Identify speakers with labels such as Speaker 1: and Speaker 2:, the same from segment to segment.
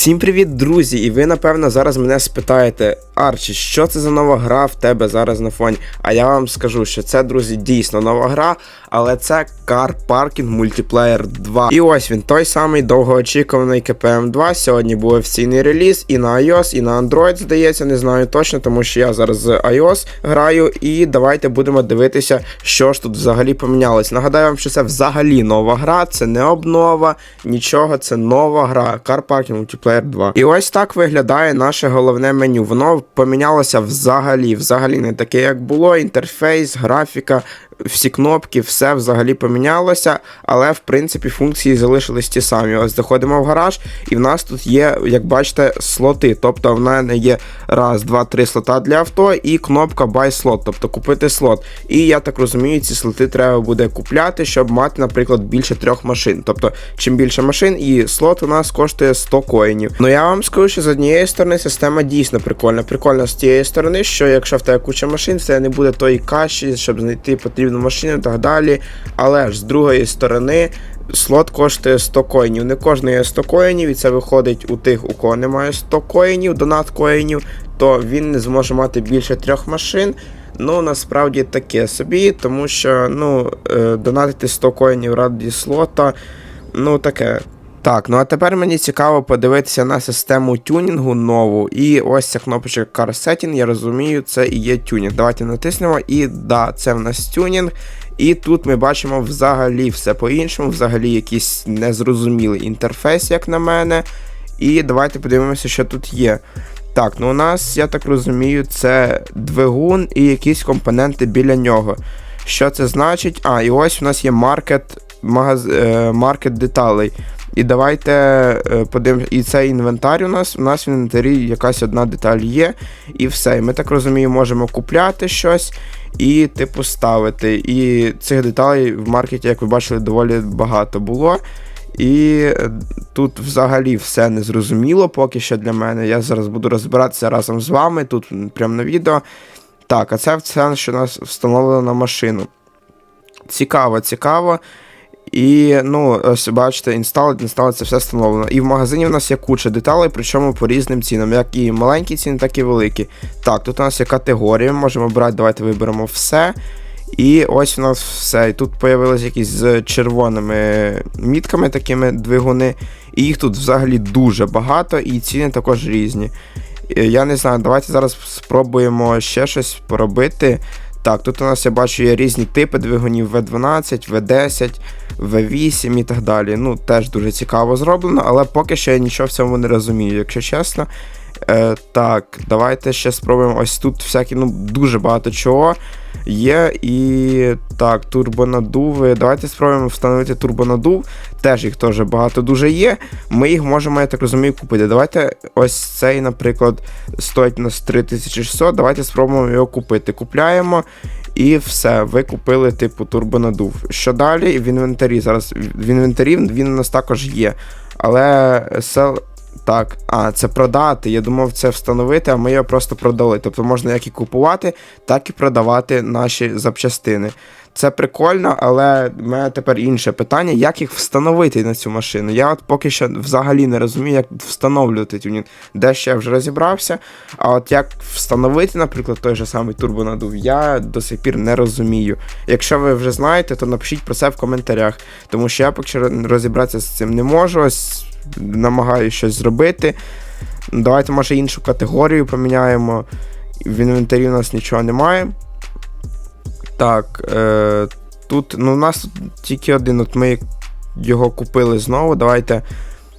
Speaker 1: Всім привіт, друзі! І ви напевно зараз мене спитаєте, Арчі, що це за нова гра в тебе зараз на фоні? А я вам скажу, що це, друзі, дійсно нова гра, але це Car Parking Multiplayer 2. І ось він, той самий довгоочікуваний KPM 2. Сьогодні був офіційний реліз і на iOS, і на Android, здається, не знаю точно, тому що я зараз з iOS граю. І давайте будемо дивитися, що ж тут взагалі помінялось. Нагадаю вам, що це взагалі нова гра, це не обнова, нічого, це нова гра. Car Parking Multiplayer 2. І ось так виглядає наше головне меню. Воно помінялося взагалі, взагалі не таке, як було. Інтерфейс, графіка, всі кнопки, все взагалі помінялося, але в принципі функції залишились ті самі. Ось заходимо в гараж, і в нас тут є, як бачите, слоти. Тобто в мене є раз, два, три слота для авто і кнопка Buy slot, тобто купити слот. І я так розумію, ці слоти треба буде купляти, щоб мати, наприклад, більше трьох машин. Тобто, чим більше машин, і слот у нас коштує 100 коїнів. Ну я вам скажу, що з однієї сторони система дійсно прикольна. Прикольна з тієї сторони, що якщо в тебе куча машин, це не буде тої каші, щоб знайти потрібну машину і так далі. Але ж з другої сторони. Слот коштує 100 коїнів. Не кожний є 100 коїнів, і це виходить у тих, у кого немає 100 коїнів, донат коїнів, то він не зможе мати більше трьох машин. Ну, насправді таке собі, тому що ну, е, донатити 100 коїнів раді слота, ну таке. Так, ну а тепер мені цікаво подивитися на систему тюнінгу нову. І ось ця кнопочка Car Setting, я розумію, це і є тюнінг. Давайте натиснемо. І да, це в нас тюнінг. І тут ми бачимо взагалі все по-іншому, взагалі якийсь незрозумілий інтерфейс, як на мене. І давайте подивимося, що тут є. Так, ну у нас, я так розумію, це двигун і якісь компоненти біля нього. Що це значить? А, і ось у нас є маркет, магаз... е, маркет деталей. І давайте е, подивимося. І цей інвентар у нас. У нас в інвентарі якась одна деталь є, і все. І ми так розуміємо, можемо купляти щось і типу ставити. І цих деталей в маркеті, як ви бачили, доволі багато було. І е, тут взагалі все незрозуміло поки що для мене. Я зараз буду розбиратися разом з вами, тут прямо на відео. Так, а це все, що у нас встановлено на машину. Цікаво, цікаво. І, ну, ось бачите, інсталить, інсталить, це все встановлено. І в магазині в нас є куча деталей, причому по різним цінам, як і маленькі ціни, так і великі. Так, тут у нас є категорії, можемо брати, давайте виберемо все. І ось у нас все. І тут з'явилися якісь з червоними мітками, такими двигуни. І їх тут взагалі дуже багато, і ціни також різні. Е, Я не знаю, давайте зараз спробуємо ще щось поробити. Так, тут у нас я бачу є різні типи двигунів V12, V10, V8 і так далі. Ну, теж дуже цікаво зроблено, але поки що я нічого в цьому не розумію, якщо чесно. Е, Так, давайте ще спробуємо. Ось тут всякі, ну, дуже багато чого є. І так, турбонадуви. Давайте спробуємо встановити турбонадув. Теж їх теж багато дуже є. Ми їх можемо, я так розумію, купити. Давайте ось цей, наприклад, стоїть у нас 3600. Давайте спробуємо його купити. Купляємо. І все, ви купили, типу, турбонадув. Що далі? В інвентарі. Зараз в інвентарі він у нас також є. Але сел. Так, а, це продати. Я думав, це встановити, а ми його просто продали. Тобто можна як і купувати, так і продавати наші запчастини. Це прикольно, але в мене тепер інше питання, як їх встановити на цю машину. Я от поки що взагалі не розумію, як встановлювати тюнінг. Де ще я вже розібрався. А от як встановити, наприклад, той же самий турбонадув, я до сих пір не розумію. Якщо ви вже знаєте, то напишіть про це в коментарях. Тому що я поки що розібратися з цим не можу. Ось намагаюся щось зробити. Давайте, може, іншу категорію поміняємо. В інвентарі у нас нічого немає. Так, е, тут, ну, у нас тільки один, от ми його купили знову. Давайте.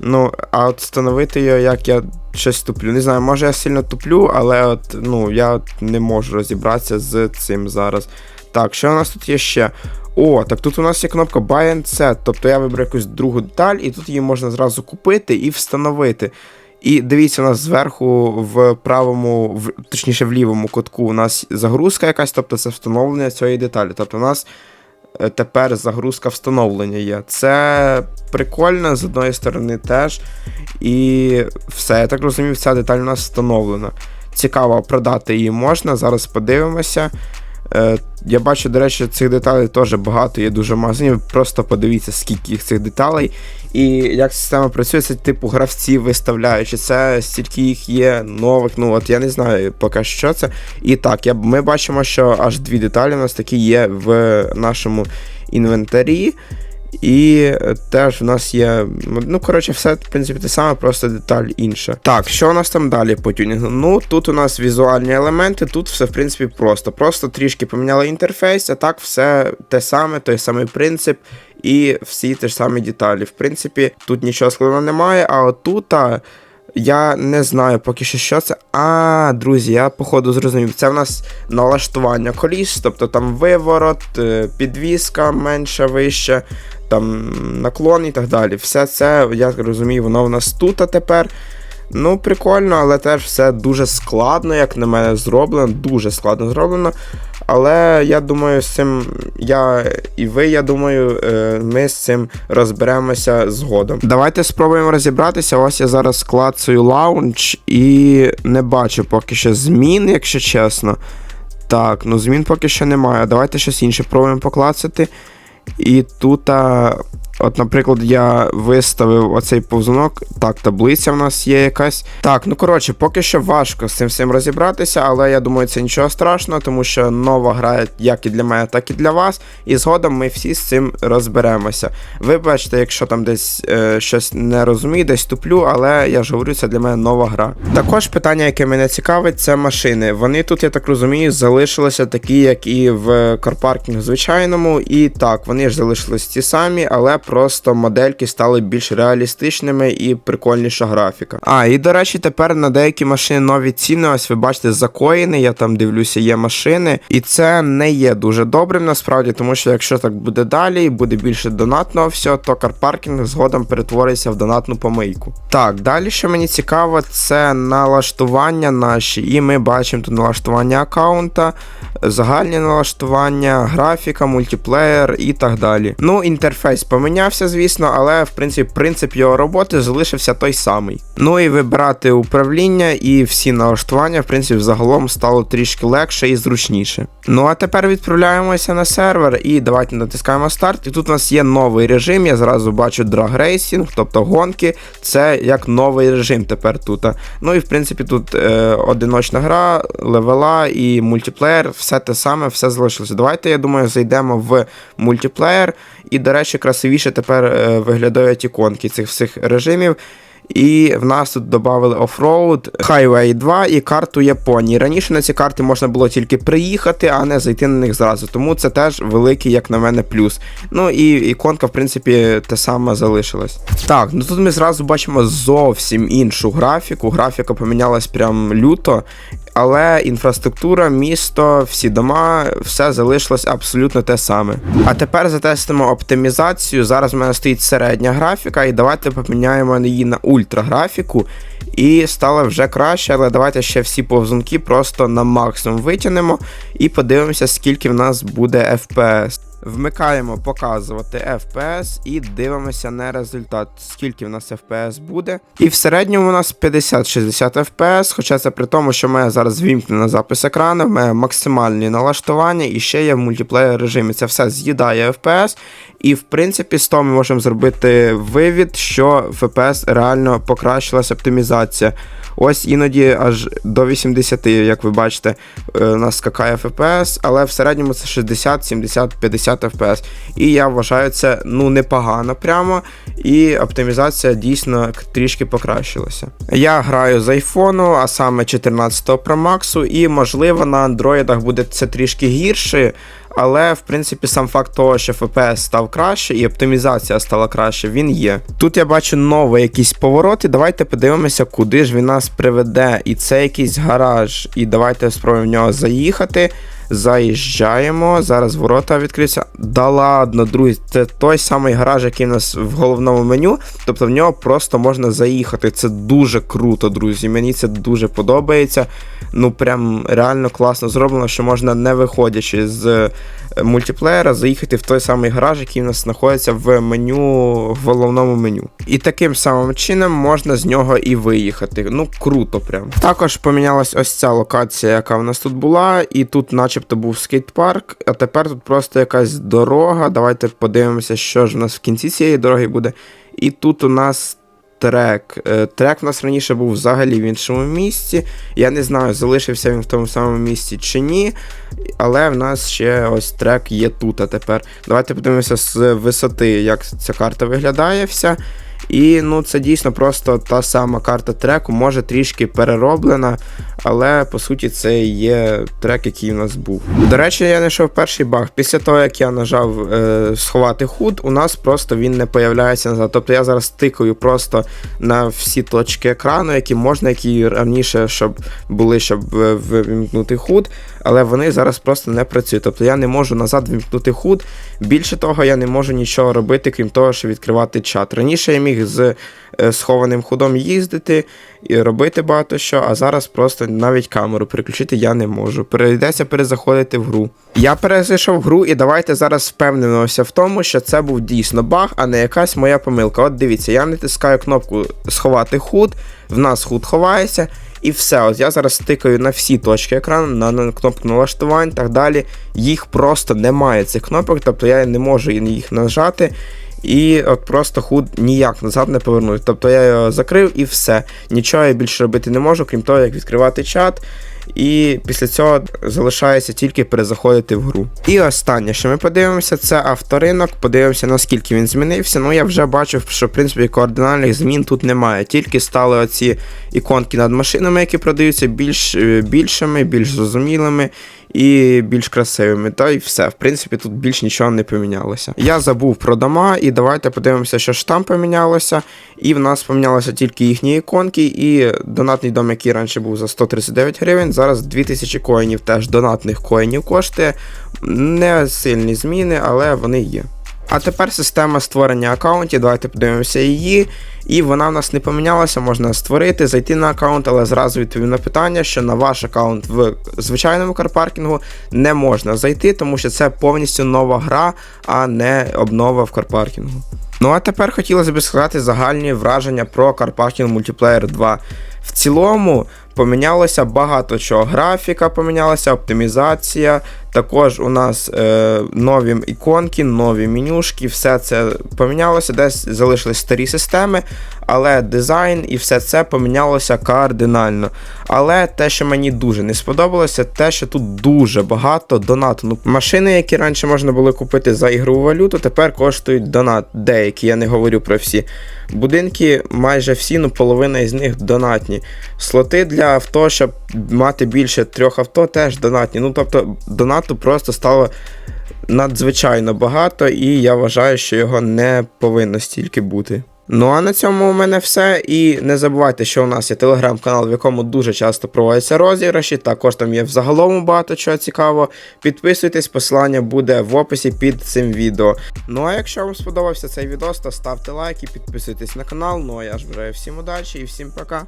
Speaker 1: Ну, а от встановити його, як я щось туплю. Не знаю, може я сильно туплю, але от, ну, я не можу розібратися з цим зараз. Так, що у нас тут є ще? О, так тут у нас є кнопка Buy and Set, тобто я виберу якусь другу деталь, і тут її можна зразу купити і встановити. І дивіться, у нас зверху в правому, в, точніше в лівому кутку, у нас загрузка якась, тобто це встановлення цієї деталі. Тобто у нас е, тепер загрузка встановлення є. Це прикольно, з одної сторони теж. І все, я так розумію, ця деталь у нас встановлена. Цікаво, продати її можна. Зараз подивимося. Е, я бачу, до речі, цих деталей теж багато, є дуже магазинів. Просто подивіться, скільки їх цих деталей. І як система працює, це типу гравці виставляють, чи це стільки їх є нових. Ну от я не знаю поки що це. І так, я, ми бачимо, що аж дві деталі у нас такі є в нашому інвентарі. І теж в нас є. Ну, коротше, все, в принципі, те саме, просто деталь інша. Так, що у нас там далі по тюнінгу? Ну, тут у нас візуальні елементи, тут все, в принципі, просто. Просто трішки поміняли інтерфейс, а так все те саме, той самий принцип. І всі ті ж самі деталі. В принципі, тут нічого складного немає, а отут. А... Я не знаю поки що, що це. А, друзі, я походу зрозумів. Це в нас налаштування коліс, тобто там виворот, е, підвіска менша, вища, там наклон і так далі. Все це, я розумію, воно в нас тут а тепер. Ну, прикольно, але теж все дуже складно, як на мене, зроблено. Дуже складно зроблено. Але я думаю, з цим я і ви, я думаю, е, ми з цим розберемося згодом. Давайте спробуємо розібратися. Ось я зараз клацаю лаунч і не бачу поки що змін, якщо чесно. Так, ну змін поки що немає. Давайте щось інше пробуємо поклацати. І тут От, наприклад, я виставив оцей повзунок. Так, таблиця в нас є якась. Так, ну коротше, поки що важко з цим всім розібратися, але я думаю, це нічого страшного, тому що нова гра як і для мене, так і для вас. І згодом ми всі з цим розберемося. Ви бачите, якщо там десь е, щось не розумію, десь туплю, але я ж говорю, це для мене нова гра. Також питання, яке мене цікавить, це машини. Вони тут, я так розумію, залишилися такі, як і в карпаркінгу звичайному. І так, вони ж залишились ті самі, але просто модельки стали більш реалістичними і прикольніша графіка. А, і до речі, тепер на деякі машини нові ціни. Ось ви бачите, закоїни, я там дивлюся, є машини. І це не є дуже добрим насправді, тому що якщо так буде далі і буде більше донатного всього, то карпаркінг згодом перетвориться в донатну помийку. Так, далі, що мені цікаво, це налаштування наші. І ми бачимо тут налаштування аккаунта, загальні налаштування, графіка, мультиплеєр і так далі. Ну, інтерфейс помінявся, звісно, але в принципі принцип його роботи залишився той самий. Ну і вибирати управління і всі налаштування, в принципі, загалом стало трішки легше і зручніше. Ну а тепер відправляємося на сервер і давайте натискаємо старт. І тут у нас є новий режим. Я зразу бачу Drag Racing, тобто гонки. Це як новий режим тепер тут. Ну і в принципі тут е, одиночна гра, левела і мультиплеєр, все те саме, все залишилося. Давайте, я думаю, зайдемо в мультиплеєр. І, до речі, красивіше тепер е, виглядають іконки цих всіх режимів. І в нас тут додали Offroad, Highway 2 і карту Японії. Раніше на ці карти можна було тільки приїхати, а не зайти на них зразу. Тому це теж великий, як на мене, плюс. Ну і іконка, в принципі, те саме залишилась. Так, ну тут ми зразу бачимо зовсім іншу графіку. Графіка помінялась прям люто. Але інфраструктура, місто, всі дома, все залишилось абсолютно те саме. А тепер затестимо оптимізацію. Зараз в мене стоїть середня графіка, і давайте поміняємо її на ультраграфіку. І стало вже краще, але давайте ще всі повзунки просто на максимум витягнемо і подивимося, скільки в нас буде FPS. Вмикаємо показувати FPS і дивимося на результат, скільки в нас FPS буде. І в середньому у нас 50-60 FPS, хоча це при тому, що мене зараз вімкнено запис екрану, мене максимальні налаштування і ще є в мультиплеєр режимі. Це все з'їдає FPS. І в принципі з того ми можемо зробити вивід, що FPS реально покращилась оптимізація. Ось іноді аж до 80, як ви бачите, е, у нас скакає FPS, але в середньому це 60, 70, 50 FPS. І я вважаю це ну непогано прямо. І оптимізація дійсно трішки покращилася. Я граю з айфону, а саме 14 Pro Max, і можливо на андроїдах буде це трішки гірше. Але в принципі сам факт того, що FPS став краще і оптимізація стала краще, він є. Тут я бачу новий якийсь поворот, і давайте подивимося, куди ж він нас приведе. І це якийсь гараж. І давайте спробуємо в нього заїхати. Заїжджаємо. Зараз ворота відкриються. Да ладно, друзі, це той самий гараж, який у нас в головному меню. Тобто в нього просто можна заїхати. Це дуже круто, друзі. Мені це дуже подобається. Ну, прям реально класно зроблено, що можна, не виходячи з е, мультиплеєра, заїхати в той самий гараж, який у нас знаходиться в меню, в головному меню. І таким самим чином можна з нього і виїхати. Ну, круто прям. Також помінялась ось ця локація, яка в нас тут була, і тут, наче начебто був скейт-парк, а тепер тут просто якась дорога. Давайте подивимося, що ж у нас в кінці цієї дороги буде. І тут у нас трек. Е, Трек у нас раніше був взагалі в іншому місці. Я не знаю, залишився він в тому самому місці чи ні. Але в нас ще ось трек є тут. А тепер. Давайте подивимося з висоти, як ця карта виглядає вся. І ну, це дійсно просто та сама карта треку, може трішки перероблена, але по суті це є трек, який у нас був. До речі, я знайшов перший баг. Після того, як я нажав е, сховати худ, у нас просто він не появляється назад. Тобто я зараз тикаю просто на всі точки екрану, які можна, які раніше щоб були, щоб е, вимкнути худ, але вони зараз просто не працюють. Тобто я не можу назад вимкнути худ. Більше того, я не можу нічого робити, крім того, що відкривати чат. Раніше я міг з е, схованим ходом їздити і робити багато що, а зараз просто навіть камеру переключити я не можу. Прийдеться перезаходити в гру. Я перезайшов гру, і давайте зараз впевнимося в тому, що це був дійсно баг, а не якась моя помилка. От дивіться, я натискаю кнопку сховати худ, в нас худ ховається. І все, от я зараз тикаю на всі точки екрану, на, на кнопку налаштувань і так далі. Їх просто немає цих кнопок, тобто я не можу їх нажати. І от просто худ ніяк назад не повернуть. Тобто я його закрив і все. Нічого я більше робити не можу, крім того, як відкривати чат. І після цього залишається тільки перезаходити в гру. І останнє, що ми подивимося, це авторинок. Подивимося, наскільки він змінився. Ну я вже бачив, що в принципі координальних змін тут немає. Тільки стали оці іконки над машинами, які продаються більш е, більшими, більш зрозумілими і більш красивими. Та й все. В принципі, тут більш нічого не помінялося. Я забув про дома, і давайте подивимося, що ж там помінялося. І в нас помінялися тільки їхні іконки, і донатний дом, який раніше був за 139 гривень, зараз 2000 коїнів теж донатних коїнів коштує. Не сильні зміни, але вони є. А тепер система створення аккаунтів. Давайте подивимося її. І вона в нас не помінялася, можна створити, зайти на аккаунт, але зразу відповім на питання, що на ваш аккаунт в звичайному карпаркінгу не можна зайти, тому що це повністю нова гра, а не обнова в карпаркінгу. Ну а тепер хотілося б сказати загальні враження про Carparking Multiplayer 2. В цілому помінялося багато чого. Графіка помінялася, оптимізація. Також у нас е, нові іконки, нові менюшки, все це помінялося, десь залишились старі системи, але дизайн і все це помінялося кардинально. Але те, що мені дуже не сподобалося, те, що тут дуже багато донату. Ну, машини, які раніше можна було купити за ігрову валюту, тепер коштують донат. Деякі, я не говорю про всі. Будинки майже всі, ну половина із них донатні. Слоти для авто, щоб мати більше трьох авто, теж донатні. Ну тобто донату просто стало надзвичайно багато, і я вважаю, що його не повинно стільки бути. Ну а на цьому у мене все. І не забувайте, що у нас є телеграм-канал, в якому дуже часто проводяться розіграші. Також там є взагалом багато чого цікавого. Підписуйтесь, посилання буде в описі під цим відео. Ну а якщо вам сподобався цей відео, то ставте лайк і підписуйтесь на канал. Ну а я ж бажаю всім удачі і всім пока.